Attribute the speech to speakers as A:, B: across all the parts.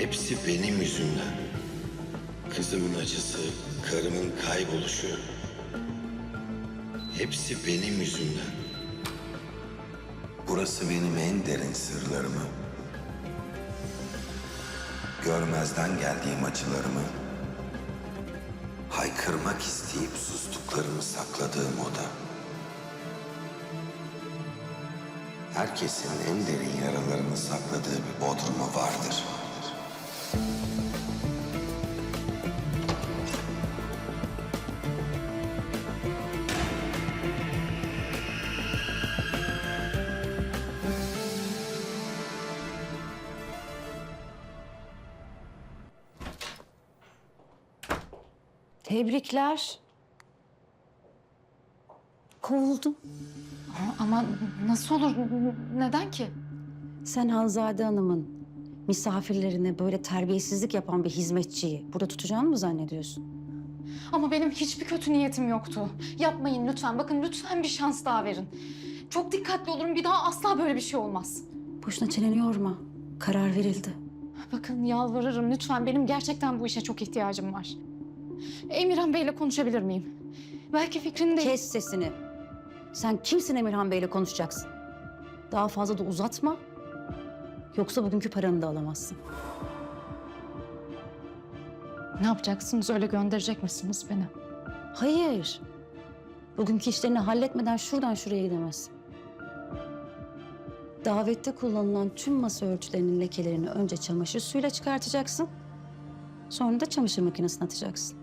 A: Hepsi benim yüzümden. Kızımın acısı, karımın kayboluşu. Hepsi benim yüzümden. Burası benim en derin sırlarımı. Görmezden geldiğim acılarımı. Haykırmak isteyip sustuklarımı sakladığım oda. Herkesin en derin yaralarını sakladığı bir bodrumu vardır.
B: Tebrikler. Kovuldun.
C: Ama nasıl olur? Neden ki?
B: Sen Hanzade Hanım'ın misafirlerine böyle terbiyesizlik yapan bir hizmetçiyi burada tutacağını mı zannediyorsun?
C: Ama benim hiçbir kötü niyetim yoktu. Yapmayın lütfen. Bakın lütfen bir şans daha verin. Çok dikkatli olun. Bir daha asla böyle bir şey olmaz.
B: Boşuna çeneni yorma. Karar verildi.
C: Bakın yalvarırım lütfen. Benim gerçekten bu işe çok ihtiyacım var. Emirhan Bey'le konuşabilir miyim? Belki fikrini de...
B: Kes sesini. Sen kimsin Emirhan Bey'le konuşacaksın? Daha fazla da uzatma. Yoksa bugünkü paranı da alamazsın.
C: Ne yapacaksınız? Öyle gönderecek misiniz beni?
B: Hayır. Bugünkü işlerini halletmeden şuradan şuraya gidemezsin. Davette kullanılan tüm masa örtülerinin lekelerini önce çamaşır suyuyla çıkartacaksın. Sonra da çamaşır makinesine atacaksın.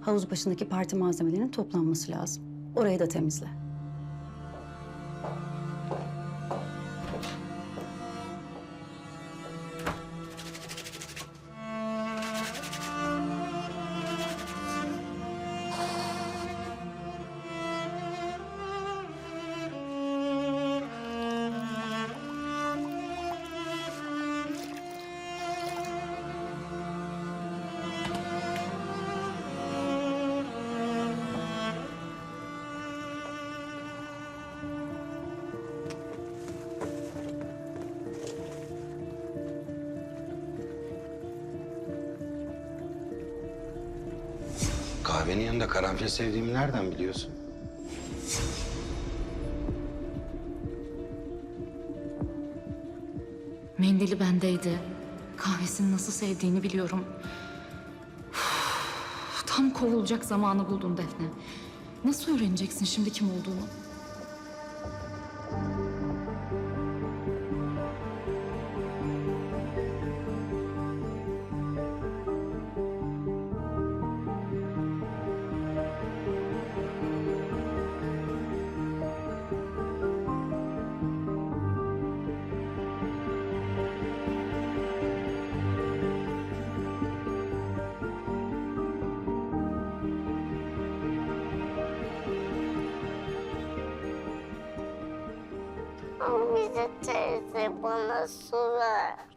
B: Havuz başındaki parti malzemelerinin toplanması lazım. Orayı da temizle.
A: Kahvenin yanında karanfil sevdiğimi nereden biliyorsun?
C: Mendili bendeydi. Kahvesini nasıl sevdiğini biliyorum. Tam kovulacak zamanı buldun Defne. Nasıl öğreneceksin şimdi kim olduğunu?
D: Bize teyze bana su ver.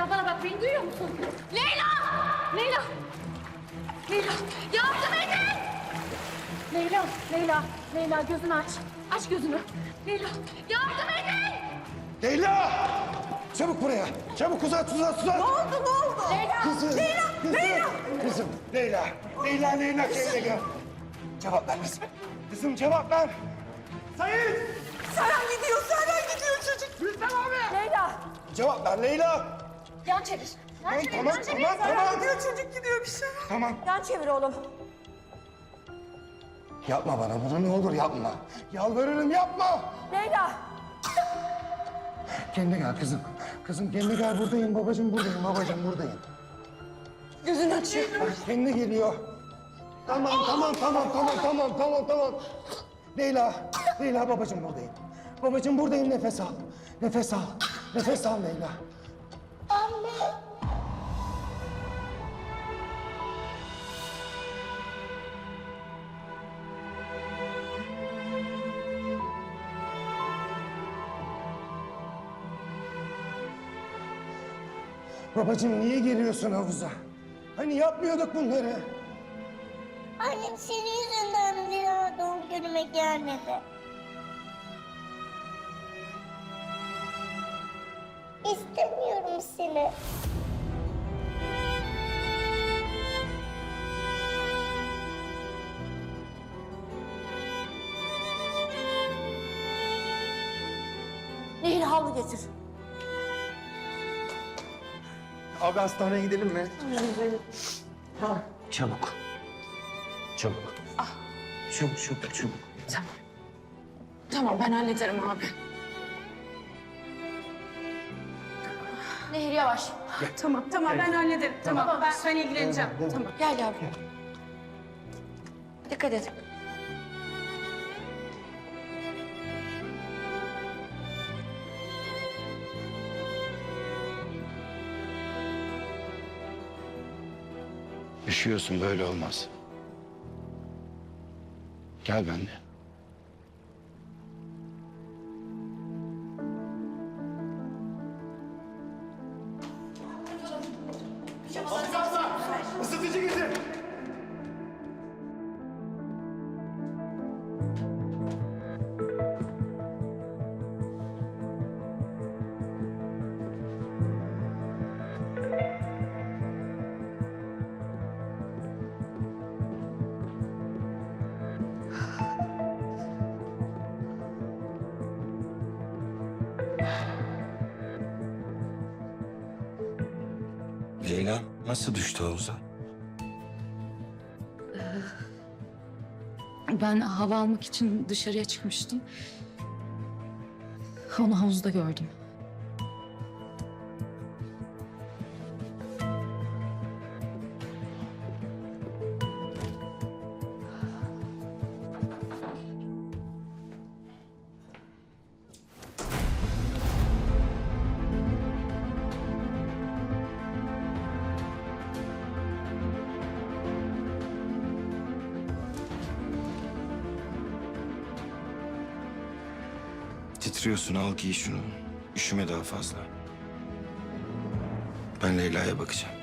C: Leyla bana bak beni duyuyor musun? Leyla! Leyla! Leyla! Yardım edin! Leyla, Leyla, Leyla gözünü aç. Aç gözünü. Leyla, yardım edin!
E: Leyla! Çabuk buraya. Çabuk uzat uzat uzat.
C: Ne oldu, ne oldu? Leyla!
E: Kızım. Leyla! Kızım. Leyla! Kızım. Leyla. Leyla Leyla Leyla gel. Cevap ver kızım. Kızım cevap ver. Sayın!
F: Serhan gidiyor, Serhan gidiyor çocuk.
E: Lütfen abi.
F: Leyla.
E: Cevap ver Leyla.
C: Yan çevir. Yan
E: Tamam
C: çevir,
E: tamam
C: yan çevir.
E: tamam tamam.
F: gidiyor, çocuk gidiyor bir şey.
E: Tamam.
F: Yan çevir oğlum.
E: Yapma bana bunu ne olur yapma. Yalvarırım yapma.
F: Leyla.
E: Kendine gel kızım. Kızım kendine gel buradayım babacığım buradayım babacığım buradayım.
F: Gözünü açıyor.
E: Ay, kendine geliyor. Tamam tamam tamam tamam tamam tamam tamam. Leyla, Leyla babacığım buradayım. Babacığım buradayım nefes al. Nefes al. Nefes al Leyla. Babacığım niye geliyorsun havuza? Hani yapmıyorduk bunları.
D: Annem senin yüzünden bir daha doğum günüme gelmedi. İstemiyorum seni.
F: Nehir havlu getir.
E: Abi hastaneye gidelim mi?
A: Çabuk. Çabuk. Çabuk çabuk çabuk.
C: Tamam ben hallederim abi. Nehir yavaş.
F: Tamam, tamam ben hallederim. Tamam, ben, ben ilgileneceğim. Tamam.
C: Gel yavrum. Dikkat et.
A: Üşüyorsun böyle olmaz. Gel benimle. Nasıl düştü havuza?
C: Ben hava almak için dışarıya çıkmıştım. Onu havuzda gördüm.
A: Titriyorsun al giy şunu. Üşüme daha fazla. Ben Leyla'ya bakacağım.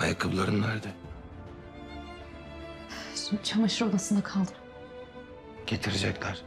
A: Ayakkabıların nerede?
C: Şimdi çamaşır odasında kaldım.
A: Getirecekler.